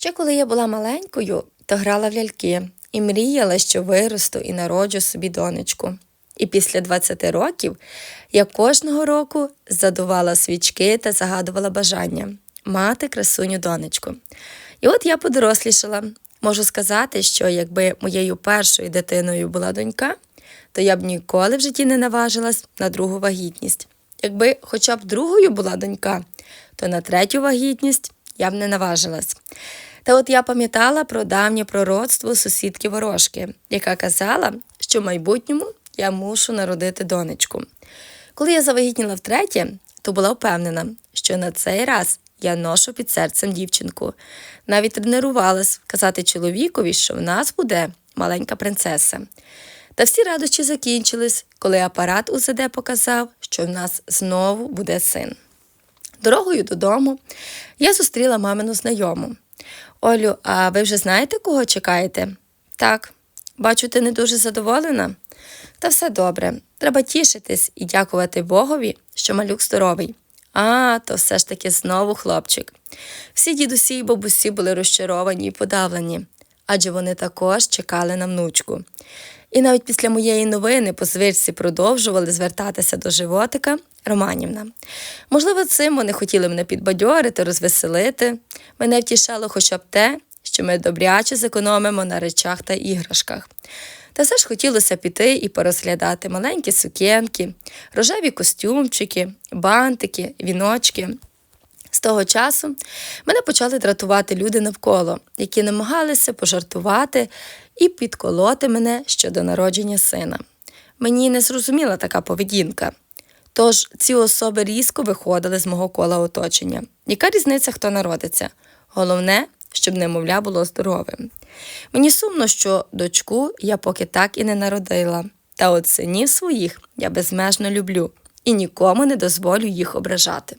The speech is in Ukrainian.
Ще коли я була маленькою, то грала в ляльки і мріяла, що виросту і народжу собі донечку. І після 20 років я кожного року задувала свічки та загадувала бажання мати красуню донечку. І от я подорослішала. Можу сказати, що якби моєю першою дитиною була донька, то я б ніколи в житті не наважилась на другу вагітність. Якби хоча б другою була донька, то на третю вагітність я б не наважилась. Та от я пам'ятала про давнє пророцтво сусідки ворожки, яка казала, що в майбутньому я мушу народити донечку. Коли я завагітніла втретє, то була впевнена, що на цей раз я ношу під серцем дівчинку. Навіть тренувалась казати чоловікові, що в нас буде маленька принцеса. Та всі радощі закінчились, коли апарат УЗД показав, що в нас знову буде син. Дорогою додому я зустріла мамину знайому. Олю, а ви вже знаєте, кого чекаєте? Так, бачу, ти не дуже задоволена. Та все добре. Треба тішитись і дякувати Богові, що малюк здоровий. А, то все ж таки знову хлопчик. Всі дідусі і бабусі були розчаровані і подавлені, адже вони також чекали на внучку. І навіть після моєї новини по продовжували звертатися до животика Романівна. Можливо, цим вони хотіли мене підбадьорити, розвеселити. Мене втішало хоча б те, що ми добряче зекономимо на речах та іграшках. Та все ж хотілося піти і порозглядати маленькі сукенки, рожеві костюмчики, бантики, віночки. З того часу мене почали дратувати люди навколо, які намагалися пожартувати і підколоти мене щодо народження сина. Мені не зрозуміла така поведінка. Тож ці особи різко виходили з мого кола оточення. Яка різниця, хто народиться? Головне, щоб немовля було здоровим. Мені сумно, що дочку я поки так і не народила, та от синів своїх я безмежно люблю і нікому не дозволю їх ображати.